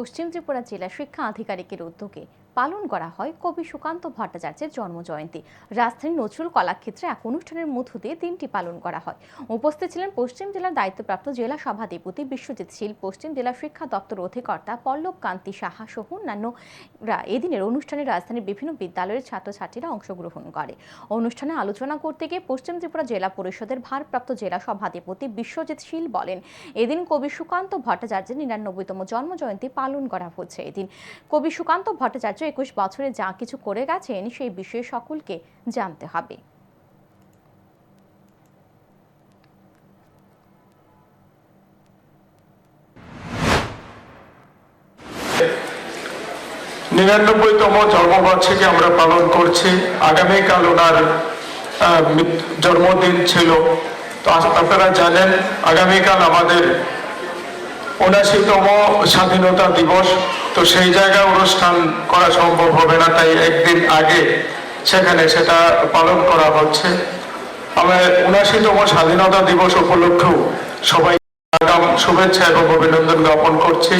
পশ্চিম ত্রিপুরা জেলা শিক্ষা আধিকারিকের উদ্যোগে পালন করা হয় কবি সুকান্ত ভট্টাচার্যের জন্মজয়ন্তী। রাজধানীর নজরুল কলাক্ষেত্রে এক অনুষ্ঠানের মধ্য দিয়ে দিনটি পালন করা হয়। উপস্থিত ছিলেন পশ্চিম জেলার দায়িত্বপ্রাপ্ত জেলা সভাধিপতি বিশ্বজিৎ শীল, পশ্চিম জেলা শিক্ষা দপ্তর অধিকর্তা পল্লব কান্তি সাহা সহ অন্যান্যরা এদিনের অনুষ্ঠানে রাজধানীর বিভিন্ন বিদ্যালয়ের ছাত্রছাত্রীরা অংশগ্রহণ করে। অনুষ্ঠানে আলোচনা করতে গিয়ে পশ্চিম ত্রিপুরা জেলা পরিষদের ভারপ্রাপ্ত জেলা সভাধিপতি বিশ্বজিৎ শীল বলেন, এদিন কবি সুকান্ত ভট্টাচার্যের নিরানব্বইতম জন্মজয়ন্তী পালন করা হচ্ছে। এদিন কবি সুকান্ত ভট্টাচার্য একুশ বছরে যা কিছু করে গেছেন, সেই বিষয়ে সকলকে জানতে হবে। নিরানব্বইতম জন্মবার্ষিকী আমরা পালন করছি। আগামীকাল ওনার জন্মদিন ছিল। তো আপনারা জানেন, আগামীকাল আমাদের উনাশিতম স্বাধীনতা দিবস। তো সেই জায়গায় অনুষ্ঠান করা সম্ভব হবে না, তাই একদিন আগে সেখানে সেটা পালন করা হচ্ছে। আমরা উনাশিতম স্বাধীনতা দিবস উপলক্ষেও সবাই আগাম শুভেচ্ছা এবং অভিনন্দন জ্ঞাপন করছি।